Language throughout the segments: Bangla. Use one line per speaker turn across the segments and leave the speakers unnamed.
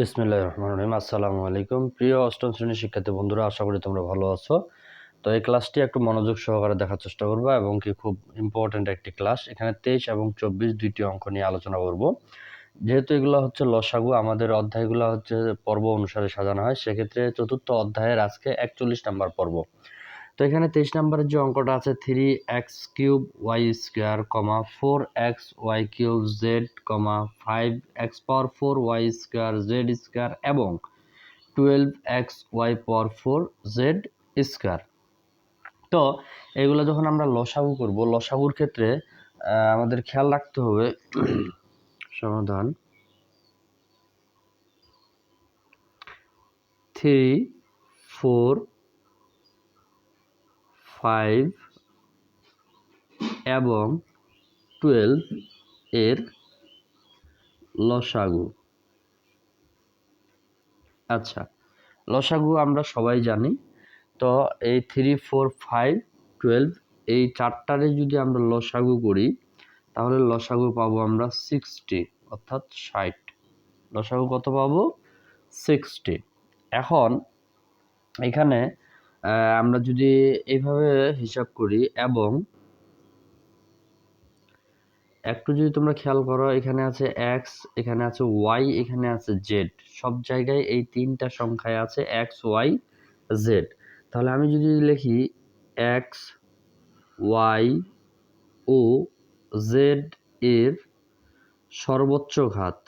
বিসমিল্লাহ রহমান রহিম। আসসালামু আলাইকুম। প্রিয় অষ্টম শ্রেণির শিক্ষার্থী বন্ধুরা, আশা করি তোমরা ভালো আছো। তো এই ক্লাসটি একটু মনোযোগ সহকারে দেখার চেষ্টা করব এবং কি খুব ইম্পর্ট্যান্ট একটি ক্লাস। এখানে তেইশ এবং চব্বিশ দুইটি অঙ্ক নিয়ে আলোচনা করব। যেহেতু এগুলো হচ্ছে লসাগু, আমাদের অধ্যায়গুলো হচ্ছে পর্ব অনুসারে সাজানো হয়, সেক্ষেত্রে চতুর্থ অধ্যায়ের আজকে একচল্লিশ নাম্বার পর্ব। তো এখানে তেইশ নাম্বারের যে অঙ্কটা আছে three x cube y square কমা four x y cube z কমা five x power four y square z square এবং twelve x y power four z square তো এগুলো যখন আমরা লসাগু করব, লসাগুর ক্ষেত্রে আমাদের খেয়াল রাখতে হবে, সমাধান থ্রি ফোর ফাইভ এবং টুয়েলভ এর লসাগু। আচ্ছা লসাগু আমরা সবাই জানি। তো এই থ্রি ফোর ফাইভ টুয়েলভ এই চারটারে যদি আমরা লসাগু করি, তাহলে লসাগু পাবো আমরা সিক্সটি অর্থাৎ ষাট। লসাগু কত পাবো? সিক্সটি এখন এখানে আমরা যদি এইভাবে হিসাব করি এবং একটু যদি তোমরা খেয়াল করো, এখানে আছে এক্স এখানে আছে ওয়াই এখানে আছে জেড সব জায়গায় এই তিনটা সংখ্যায় আছে এক্স ওয়াই জেড তাহলে আমি যদি লিখি এক্স ওয়াই ও জেড এর সর্বোচ্চ ঘাত।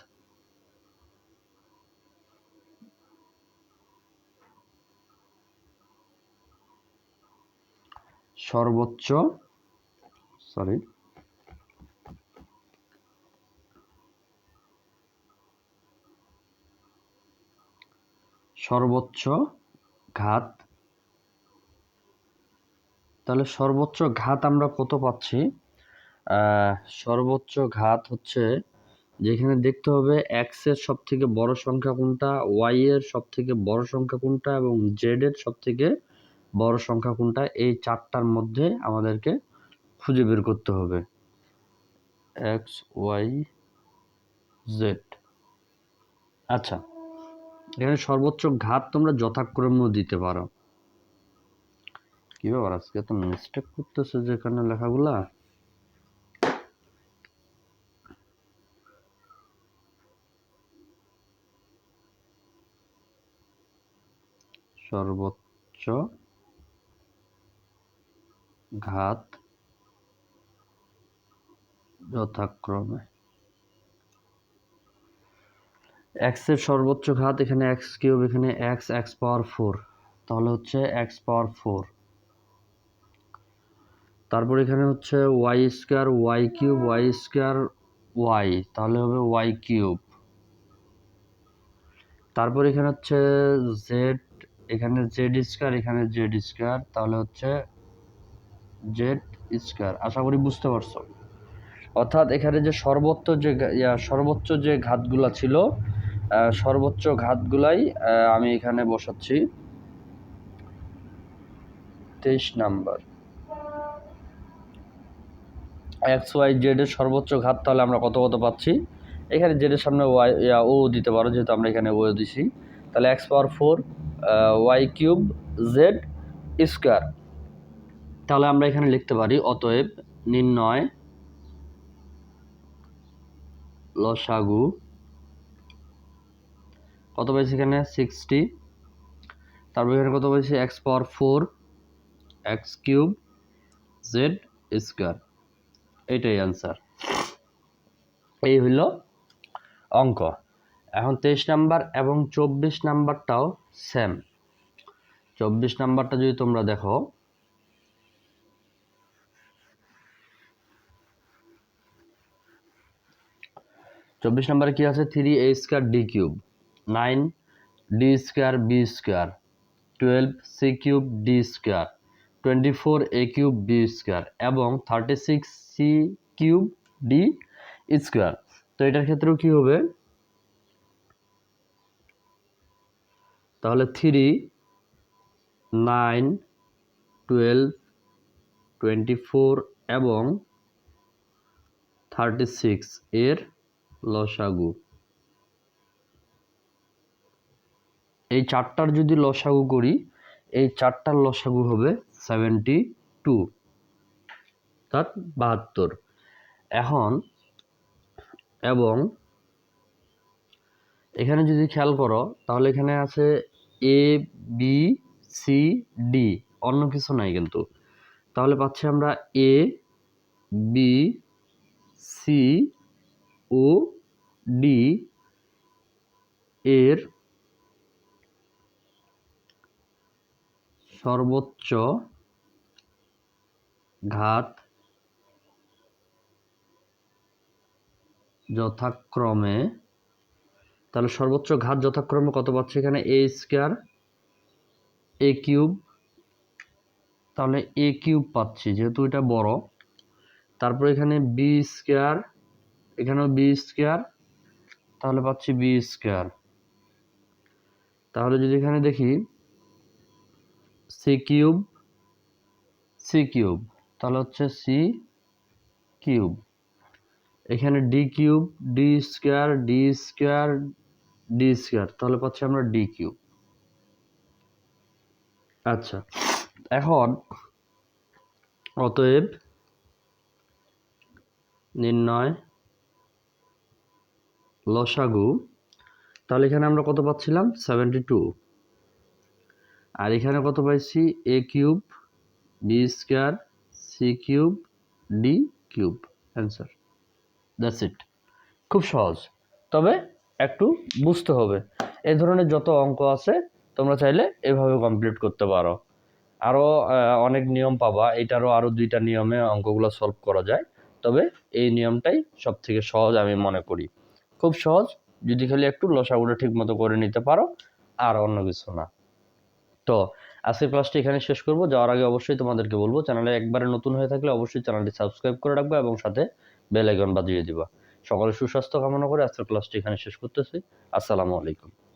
সর্বোচ্চ সরি সর্বোচ্চ ঘাত, তাহলে সর্বোচ্চ ঘাত আমরা কত পাচ্ছি? সর্বোচ্চ ঘাত হচ্ছে যেখানে দেখতে হবে এক্সের সব থেকে বড় সংখ্যা কোনটা ওয়াই এর সব থেকে বড় সংখ্যা কোনটা এবং জেড এর সব থেকে বড় সংখ্যা কোনটা? এই চারটার মধ্যে আমাদেরকে খুঁজে বের করতে হবে। এক্স ওয়াই জেড আচ্ছা এখানে সর্বোচ্চ ঘাত তোমরা যথাক্রমেও দিতে পারো। কি ব্যাপার? আজকে তো মিস্টেক করতেছে যেখানে লেখাগুলা। সর্বোচ্চ ঘাত যথাক্রমে। এক্সের সর্বোচ্চ ঘাত এখানে এক্স কিউব, এখানে এক্স এক্স পাওয়ার ফোর। তাহলে হচ্ছে এক্স পাওয়ার ফোর। তারপর এখানে হচ্ছে Y square Y cube Y square Y তাহলে হবে ওয়াই কিউব। তারপর এখানে হচ্ছে জেড এখানে জেড স্কোয়ার এখানে জেড স্কোয়ার তাহলে হচ্ছে জেড স্কোয়ার, আশা করি বুঝতে পারছ। অর্থাৎ এখানে যে সর্বোচ্চ যে সর্বোচ্চ যে ঘাতগুলা ছিল সর্বোচ্চ ঘাতগুলাই আমি এখানে বসাচ্ছি। তেইশ নাম্বার। এক্স, ওয়াই, জেড এর সর্বোচ্চ ঘাত তাহলে আমরা কত কত পাচ্ছি? এখানে জেড এর সামনে ওয়াই ও দিতে পারো, যেহেতু আমরা এখানে ও দিছি। তাহলে x power four y cube z square. তাহলে আমরা এখানে লিখতে পারি, অতএব নির্ণয় লসাগু, কত পাইছি এখানে? সিক্সটি তারপর এখানে কত পাইছি x power four x cube z square এইটাই অ্যান্সার এই হইল অঙ্ক। এখন তেইশ নাম্বার এবং চব্বিশ নাম্বারটাও সেম চব্বিশ নাম্বারটা যদি তোমরা দেখো চব্বিশ নম্বরে কি আছে? Three a square d cube nine d square b square twelve c cube d square twenty four a cube b square এবং thirty six c cube d square তো এটার ক্ষেত্রেও কি হবে? তাহলে three nine twelve twenty four এবং থার্টি সিক্স এর লসাগু। এই চারটার যদি লসাগু করি, এই চারটার লসাগু হবে সেভেন্টি টু অর্থাৎ বাহাত্তর। এখন, এবং এখানে যদি খেয়াল করো, তাহলে এখানে আছে এ বি সি ডি অন্য কিছু নাই কিন্তু। তাহলে পাচ্ছি আমরা এ বি সি ও ডি এর সর্বোচ্চ ঘাত যথাক্রমে, তাহলে সর্বোচ্চ ঘাত যথাক্রমে কত পাচ্ছি এখানে? এ স্কোয়ার এ কিউব তাহলে এ কিউব পাচ্ছি, যেহেতু এটা বড়। তারপর এখানে বি স্কোয়ার এখানেও বি স্কোয়ার তাহলে পাচ্ছি বি স্কোয়ার তাহলে যদি এখানে দেখি সি কিউব সি কিউব তাহলে হচ্ছে সি কিউব এখানে d cube d square d square d square তাহলে পাচ্ছি আমরা ডি কিউব আচ্ছা এখন অতএব নির্ণয় লসাগু। তাহলে এখানে আমরা কত পাচ্ছিলাম? সেভেন্টি টু আর এখানে কত পাইছি? A cube b square c cube d cube answer that's it খুব সহজ। তবে একটু বুঝতে হবে। এই ধরনের যত অঙ্ক আছে, তোমরা চাইলে এভাবে কমপ্লিট করতে পারো। আরও অনেক নিয়ম পাবা। এটারও আরও দুইটা নিয়মে অঙ্কগুলো সলভ করা যায়। তবে এই নিয়মটাই সব থেকে সহজ আমি মনে করি। খুব সহজ। যদি খালি একটু লসাগুলো ঠিক মতো করে নিতে পারো, আর অন্য কিছু না। তো, আজকের ক্লাসটি এখানে শেষ করব। যাওয়ার আগে অবশ্যই তোমাদেরকে বলব, চ্যানেলে একবারে নতুন হয়ে থাকলে অবশ্যই চ্যানেলটি সাবস্ক্রাইব করে রাখবে এবং সাথে বেল আইকন বাজিয়ে দিবা। সকলে সুস্বাস্থ্য কামনা করে আজকের ক্লাসটি এখানে শেষ করতেছি। আসসালামু আলাইকুম।